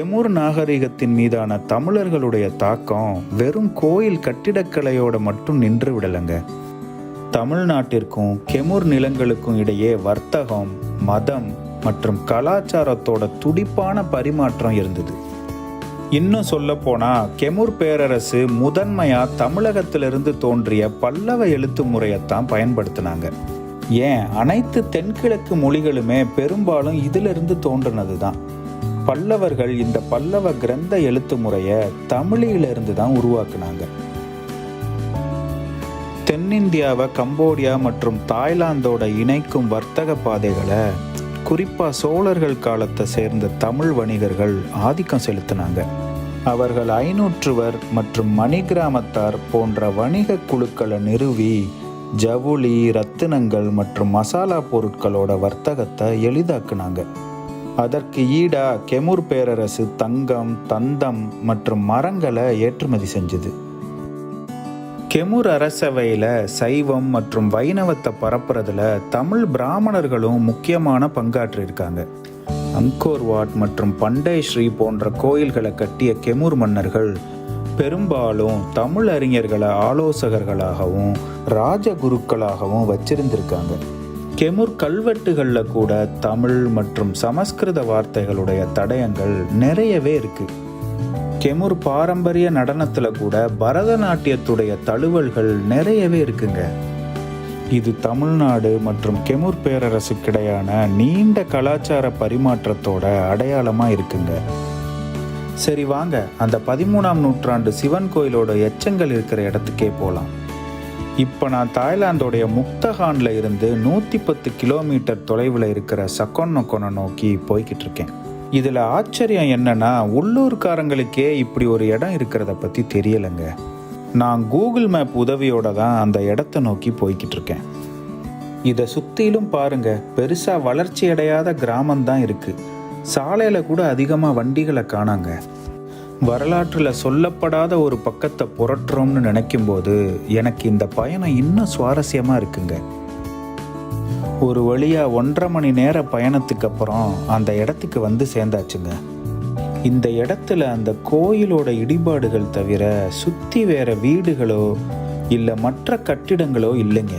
கெமூர் நாகரிகத்தின் மீதான தமிழர்களுடைய தாக்கம் வெறும் கோயில் கட்டிடக்கலையோட மட்டும் நின்று விடலைங்க. தமிழ்நாட்டிற்கும் கெமூர் நிலங்களுக்கும் இடையே வர்த்தகம் மதம் மற்றும் கலாச்சாரத்தோட துடிப்பான பரிமாற்றம் இருந்தது. இன்னும் சொல்ல போனா கெமூர் பேரரசு முதன்மையா தமிழகத்திலிருந்து தோன்றிய பல்லவ எழுத்து முறையத்தான் பயன்படுத்தினாங்க. ஏன்? அனைத்து தென்கிழக்கு மொழிகளுமே பெரும்பாலும் இதிலிருந்து தோன்றினது தான் பல்லவர்கள் இந்த பல்லவ கிரந்த எழுத்து முறையை தமிழிலிருந்து தான் உருவாக்குனாங்க. தென்னிந்தியாவை கம்போடியா மற்றும் தாய்லாந்தோட இணைக்கும் வர்த்தக பாதைகளை குறிப்பாக சோழர்கள் காலத்தை சேர்ந்த தமிழ் வணிகர்கள் ஆதிக்கம் செலுத்தினாங்க. அவர்கள் ஐநூற்றுவர் மற்றும் மணிகிராமத்தார் போன்ற வணிக குழுக்களை நிறுவி ஜவுளி ரத்தினங்கள் மற்றும் மசாலா பொருட்களோட வர்த்தகத்தை எளிதாக்குனாங்க. அதற்கு ஈடா கெமுர் பேரரசு தங்கம் தந்தம் மற்றும் மரங்களை ஏற்றுமதி செஞ்சது. கெமுர் அரசவையில் சைவம் மற்றும் வைணவத்தை பரப்புறதுல தமிழ் பிராமணர்களும் முக்கியமான பங்காற்றிருக்காங்க. அங்கோர் வாட் மற்றும் பண்டை ஸ்ரீ போன்ற கோயில்களை கட்டிய கெமுர் மன்னர்கள் பெரும்பாலும் தமிழ் அறிஞர்களை ஆலோசகர்களாகவும் ராஜகுருக்களாகவும் வச்சிருந்திருக்காங்க. கெமுர் கல்வெட்டுகளில் கூட தமிழ் மற்றும் சமஸ்கிருத வார்த்தைகளுடைய தடயங்கள் நிறையவே இருக்குது கெமுர் பாரம்பரிய நடனத்தில் கூட பரதநாட்டியத்துடைய தழுவல்கள் நிறையவே இருக்குங்க. இது தமிழ்நாடு மற்றும் கெமுர் பேரரசுக்கிடையான நீண்ட கலாச்சார பரிமாற்றத்தோட அடையாளமாக இருக்குங்க. சரி வாங்க அந்த பதிமூணாம் நூற்றாண்டு சிவன் கோயிலோட எச்சங்கள் இருக்கிற இடத்துக்கே போகலாம் இப்போ நான் தாய்லாந்தோடைய முக்தஹான்ல இருந்து நூற்றி பத்து கிலோமீட்டர் தொலைவில் இருக்கிற சக்கொன்னொக்கொனை நோக்கி போய்கிட்டு இருக்கேன் இதில் ஆச்சரியம் என்னன்னா உள்ளூர்காரங்களுக்கே இப்படி ஒரு இடம் இருக்கிறத பற்றி தெரியலைங்க. நான் கூகுள் மேப் உதவியோட தான் அந்த இடத்த நோக்கி போய்கிட்டு இருக்கேன் இதை சுற்றிலும் பாருங்க பெருசாக வளர்ச்சி அடையாத கிராமம் தான் இருக்குது சாலையில் கூட அதிகமாக வண்டிகளை காணாங்க. வரலாற்றில் சொல்லப்படாத ஒரு பக்கத்தை புரட்டுறோம்னு நினைக்கும்போது எனக்கு இந்த பயணம் இன்னும் சுவாரஸ்யமாக இருக்குங்க. ஒரு வழியாக ஒன்றரை மணி நேர பயணத்துக்கு அப்புறம் அந்த இடத்துக்கு வந்து சேர்ந்தாச்சுங்க. இந்த இடத்துல அந்த கோயிலோட இடிபாடுகள் தவிர சுற்றி வேற வீடுகளோ இல்லை மற்ற கட்டிடங்களோ இல்லைங்க.